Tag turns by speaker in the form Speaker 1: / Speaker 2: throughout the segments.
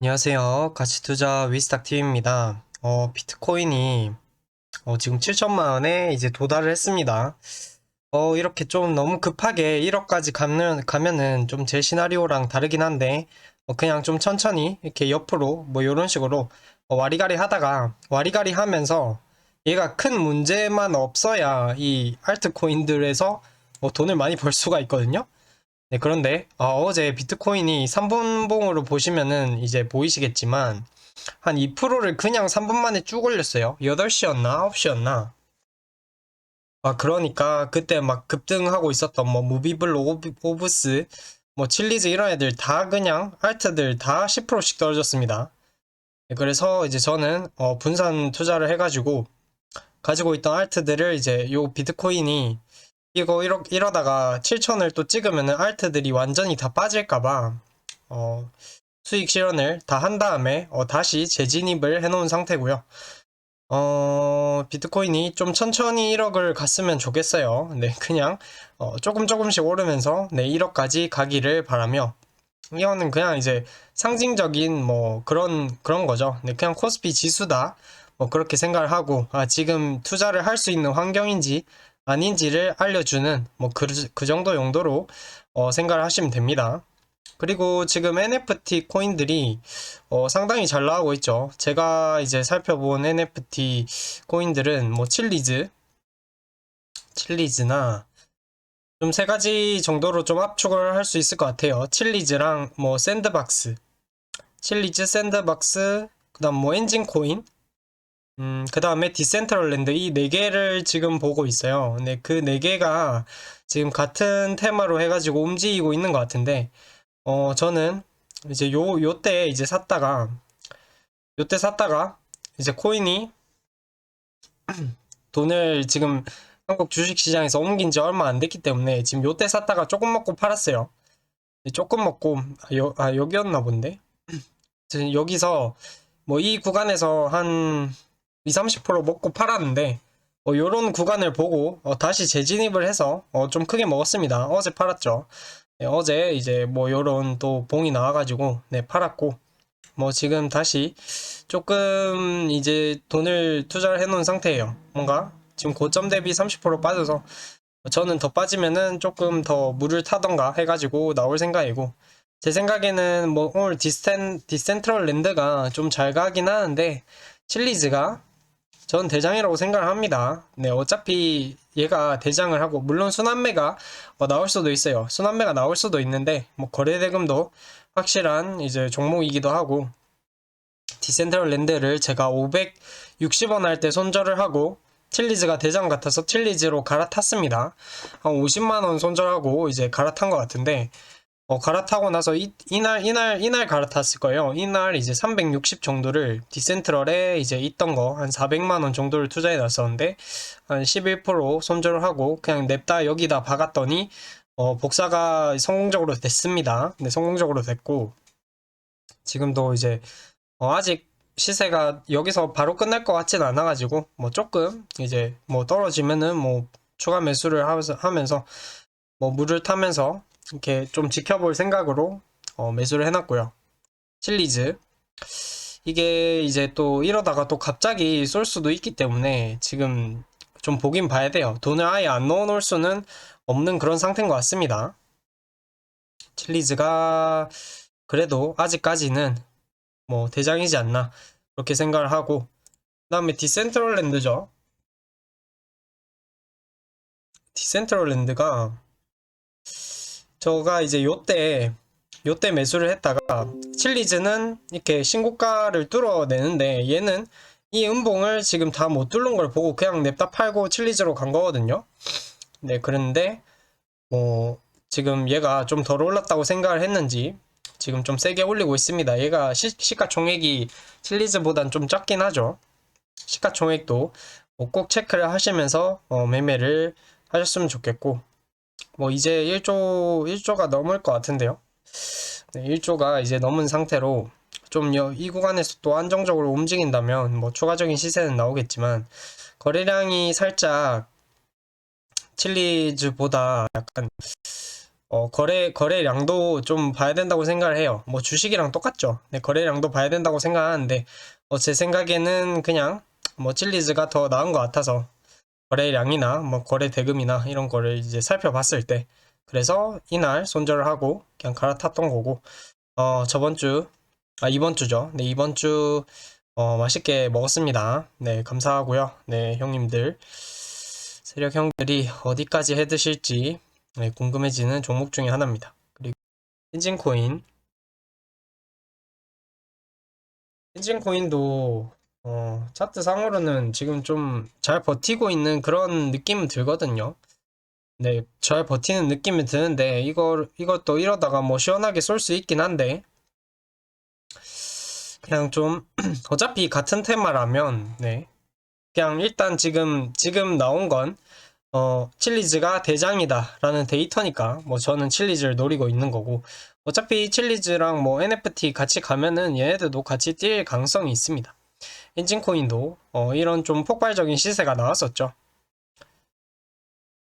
Speaker 1: 안녕하세요. 가치투자 위스탁TV입니다. 어, 비트코인이 어, 지금 7천만 원에 이제 도달을 했습니다. 어, 이렇게 좀 너무 급하게 1억까지 가면, 가면은 좀 제 시나리오랑 다르긴 한데, 어, 그냥 좀 천천히 이렇게 옆으로 뭐 이런 식으로 어, 와리가리 하다가 와리가리 하면서 얘가 큰 문제만 없어야 이 알트코인들에서 어, 돈을 많이 벌 수가 있거든요. 네, 그런데 어, 제 비트코인이 3분봉으로 보시면은 이제 보이시겠지만 한 2%를 그냥 3분 만에 쭉 올렸어요. 8시였나 9시였나. 아, 그러니까 그때 막 급등하고 있었던 뭐 무비블 오브, 오브스 뭐 칠리즈 이런 애들 다 그냥 알트들 다 10%씩 떨어졌습니다. 네, 그래서 이제 저는 어, 분산 투자를 해가지고 가지고 있던 알트들을 이제 요 비트코인이 이거 이러, 이러다가 7천을 또 찍으면은 알트들이 완전히 다 빠질까봐 어, 수익 실현을 다 한 다음에 어, 다시 재진입을 해놓은 상태고요. 어, 비트코인이 좀 천천히 1억을 갔으면 좋겠어요. 네, 그냥 어, 조금 조금씩 오르면서 네, 1억까지 가기를 바라며 이거는 그냥 이제 상징적인 뭐 그런 그런 거죠. 네, 그냥 코스피 지수다. 뭐 그렇게 생각을 하고 아, 지금 투자를 할 수 있는 환경인지 아닌지를 알려주는 뭐그 그 정도 용도로 어, 생각을 하시면 됩니다. 그리고 지금 NFT 코인들이 어, 상당히 잘 나가고 있죠. 제가 이제 살펴본 NFT 코인들은 뭐 칠리즈, 칠리즈나 좀 세 가지 정도로 좀 압축을 할 수 있을 것 같아요. 칠리즈랑 뭐 샌드박스, 칠리즈, 샌드박스, 그다음 뭐 엔진 코인, 음, 그 다음에 디센트럴랜드 이 네 개를 지금 보고 있어요. 근데 그 네 개가 지금 같은 테마로 해가지고 움직이고 있는 것 같은데, 어, 저는 이제 요, 요때 이제 샀다가, 요때 샀다가, 이제 코인이 돈을 지금 한국 주식시장에서 옮긴 지 얼마 안 됐기 때문에 지금 요때 샀다가 조금 먹고 팔았어요. 조금 먹고, 아, 여, 아, 여기였나 본데? 지금 여기서 뭐 이 구간에서 한 20, 30% 먹고 팔았는데 어, 요런 구간을 보고 어, 다시 재진입을 해서 어, 좀 크게 먹었습니다. 어제 팔았죠. 네, 어제 이제 뭐 요런 또 봉이 나와가지고 네 팔았고 뭐 지금 다시 조금 이제 돈을 투자를 해놓은 상태예요. 뭔가 지금 고점 대비 30% 빠져서 저는 더 빠지면은 조금 더 물을 타던가 해가지고 나올 생각이고 제 생각에는 뭐 오늘 디센 디센트럴 랜드가 좀 잘 가긴 하는데 칠리즈가 전 대장이라고 생각을 합니다. 네, 어차피 얘가 대장을 하고, 물론 순환매가 어, 나올 수도 있어요. 순환매가 나올 수도 있는데, 뭐, 거래대금도 확실한 이제 종목이기도 하고, 디센트럴 랜드를 제가 560원 할 때 손절을 하고, 칠리즈가 대장 같아서 칠리즈로 갈아탔습니다. 한 50만원 손절하고 이제 갈아탄 것 같은데, 어, 갈아타고 나서 이, 이날, 이날, 이날 갈아탔을 거예요. 이날 이제 360 정도를 디센트럴에 이제 있던 거 한 400만 원 정도를 투자해 놨었는데, 한 11% 손절을 하고 그냥 냅다 여기다 박았더니, 어, 복사가 성공적으로 됐습니다. 네, 성공적으로 됐고, 지금도 이제, 어, 아직 시세가 여기서 바로 끝날 것 같진 않아가지고, 뭐 조금 이제 뭐 떨어지면은 뭐 추가 매수를 하면서 뭐 물을 타면서 이렇게 좀 지켜볼 생각으로 어, 매수를 해놨고요. 칠리즈. 이게 이제 또 이러다가 또 갑자기 쏠 수도 있기 때문에 지금 좀 보긴 봐야 돼요. 돈을 아예 안 넣어 놓을 수는 없는 그런 상태인 것 같습니다. 칠리즈가 그래도 아직까지는 뭐 대장이지 않나 그렇게 생각을 하고 그 다음에 디센트럴랜드죠. 디센트럴랜드가 저가 이제 요때 요때 매수를 했다가 칠리즈는 이렇게 신고가를 뚫어내는데 얘는 이 음봉을 지금 다 못 뚫는 걸 보고 그냥 냅다 팔고 칠리즈로 간 거거든요. 네, 그런데 뭐 지금 얘가 좀 덜 올랐다고 생각을 했는지 지금 좀 세게 올리고 있습니다. 얘가 시, 시가총액이 칠리즈보단 좀 작긴 하죠. 시가총액도 뭐꼭 체크를 하시면서 어, 매매를 하셨으면 좋겠고 뭐 이제 1조 1조가 넘을 것 같은데요. 네, 1조가 이제 넘은 상태로 좀 이 구간에서 또 안정적으로 움직인다면 뭐 추가적인 시세는 나오겠지만 거래량이 살짝 칠리즈보다 약간 어, 거래, 거래량도 좀 봐야 된다고 생각을 해요. 뭐 주식이랑 똑같죠. 네, 거래량도 봐야 된다고 생각하는데, 어, 제 생각에는 그냥 뭐 칠리즈가 더 나은 것 같아서 거래량이나 뭐 거래 대금이나 이런 거를 이제 살펴봤을 때, 그래서 이날 손절을 하고 그냥 갈아탔던 거고, 어, 저번 주, 아, 이번 주죠. 네, 이번 주, 어, 맛있게 먹었습니다. 네, 감사하고요. 네, 형님들. 세력 형들이 어디까지 해 드실지 네, 궁금해지는 종목 중에 하나입니다. 그리고 엔진코인 엔진코인도 어, 차트 상으로는 지금 좀 잘 버티고 있는 그런 느낌은 들거든요. 네, 잘 버티는 느낌이 드는데 이거 이것도 이러다가 뭐 시원하게 쏠 수 있긴 한데 그냥 좀 어차피 같은 테마라면 네. 그냥 일단 지금 지금 나온 건 어, 칠리즈가 대장이다라는 데이터니까 뭐 저는 칠리즈를 노리고 있는 거고 어차피 칠리즈랑 뭐 NFT 같이 가면은 얘네들도 같이 뛸 가능성이 있습니다. 엔진코인도 어, 이런 좀 폭발적인 시세가 나왔었죠.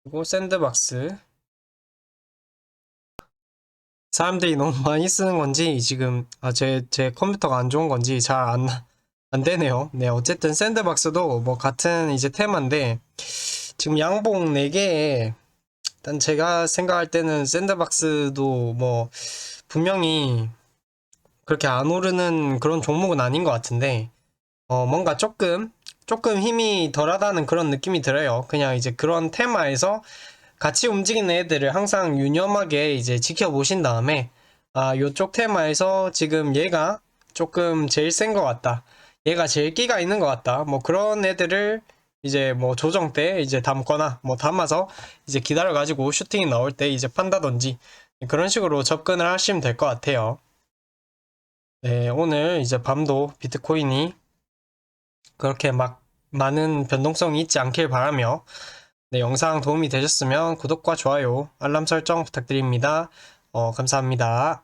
Speaker 1: 그리고 샌드박스 사람들이 너무 많이 쓰는 건지 지금 아, 제, 제 컴퓨터가 안 좋은 건지 잘 안, 안 되네요. 네, 어쨌든 샌드박스도 뭐 같은 이제 테마인데 지금 양봉 4개에 일단 제가 생각할 때는 샌드박스도 뭐 분명히 그렇게 안 오르는 그런 종목은 아닌 것 같은데 어 뭔가 조금 조금 힘이 덜하다는 그런 느낌이 들어요. 그냥 이제 그런 테마에서 같이 움직이는 애들을 항상 유념하게 이제 지켜보신 다음에 아 요쪽 테마에서 지금 얘가 조금 제일 센 것 같다. 얘가 제일 끼가 있는 것 같다. 뭐 그런 애들을 이제 뭐 조정 때 이제 담거나 뭐 담아서 이제 기다려 가지고 슈팅이 나올 때 이제 판다든지 그런 식으로 접근을 하시면 될 것 같아요. 네, 오늘 이제 밤도 비트코인이 그렇게 막 많은 변동성이 있지 않길 바라며 네, 영상 도움이 되셨으면 구독과 좋아요, 알람 설정 부탁드립니다. 어, 감사합니다.